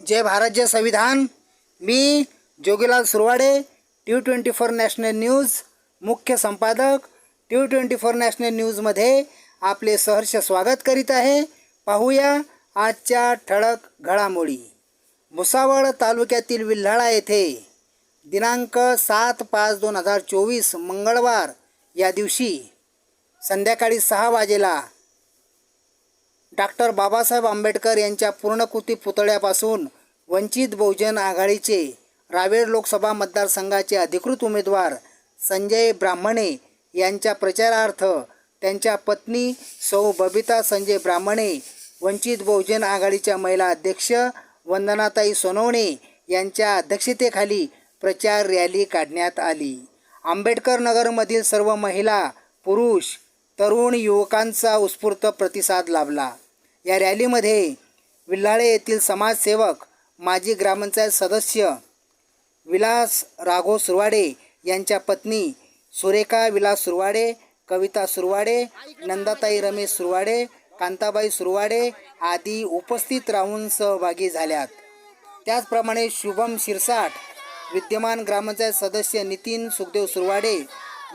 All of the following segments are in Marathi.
जय भारत जय संविधान. मी Jogilal Suravade T twenty four national news मुख्य संपादक. टी ट्वेंटी फोर नॅशनल न्यूजमध्ये आपले सहर्ष स्वागत करीत आहे. पाहूया आजच्या ठळक घडामोडी. भुसावळ तालुक्यातील विल्हाळा येथे दिनांक सात पाच दोन हजार चोवीस मंगळवार या दिवशी संध्याकाळी सहा वाजेला डॉक्टर बाबासाहेब आंबेडकर यांच्या पूर्णकृती पुतळ्यापासून वंचित बहुजन आघाडीचे रावेर लोकसभा मतदारसंघाचे अधिकृत उमेदवार संजय ब्राह्मणे यांच्या प्रचारार्थ त्यांच्या पत्नी सौ बबिता संजय ब्राह्मणे वंचित बहुजन आघाडीच्या महिला अध्यक्ष वंदनाताई सोनवणे यांच्या अध्यक्षतेखाली प्रचार रॅली काढण्यात आली. आंबेडकर नगरमधील सर्व महिला पुरुष तरुण युवकांचा उत्स्फूर्त प्रतिसाद लाभला. या रॅलीमध्ये विल्हाळे येथील समाजसेवक माजी ग्रामपंचायत सदस्य विलास राघो सुरवाडे यांच्या पत्नी सुरेखा विलास सुरवाडे कविता सुरवाडे नंदाताई रमेश सुरवाडे कांताबाई सुरवाडे आदी उपस्थित राहून सहभागी झाल्यात. त्याचप्रमाणे शुभम शिरसाट विद्यमान ग्रामपंचायत सदस्य नितीन सुखदेव सुरवाडे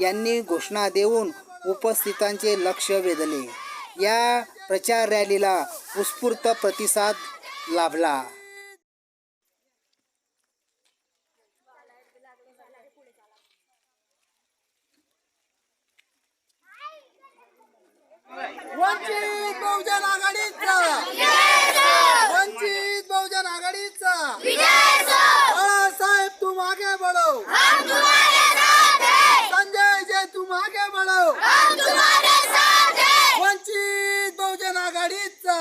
यांनी घोषणा देऊन उपस्थितांचे लक्ष वेधले. या प्रचार रॅलीला उत्स्फूर्त प्रतिसाद लाभला. वंचित बहुजन आघाडीचा. वंचित बहुजन आघाडीचा. बाळासाहेब तू मागे बढ़ो संजय जय तू मागे बढ़ो वंचित बहुजन आघाडीचा.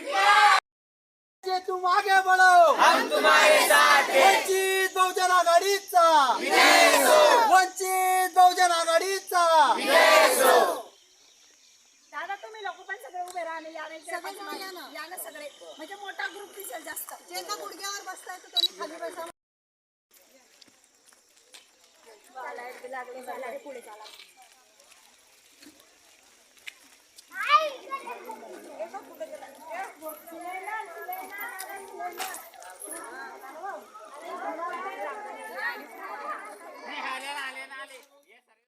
Yeah! आगे बढ़ो हम तुम्हारे साथ वंचित बहुजन आघाडीचा. वंचित बहुजन आघाडीचा. दादा तुम्ही लोक पण सगळे उभे नाही सगळे जाऊन या ना. या ना सगळे. म्हणजे मोठा ग्रुप दिसेल जास्त. जे का गुडघ्यावर बसताय तर त्यांनी खाली बसा. लागली पुढे चाला.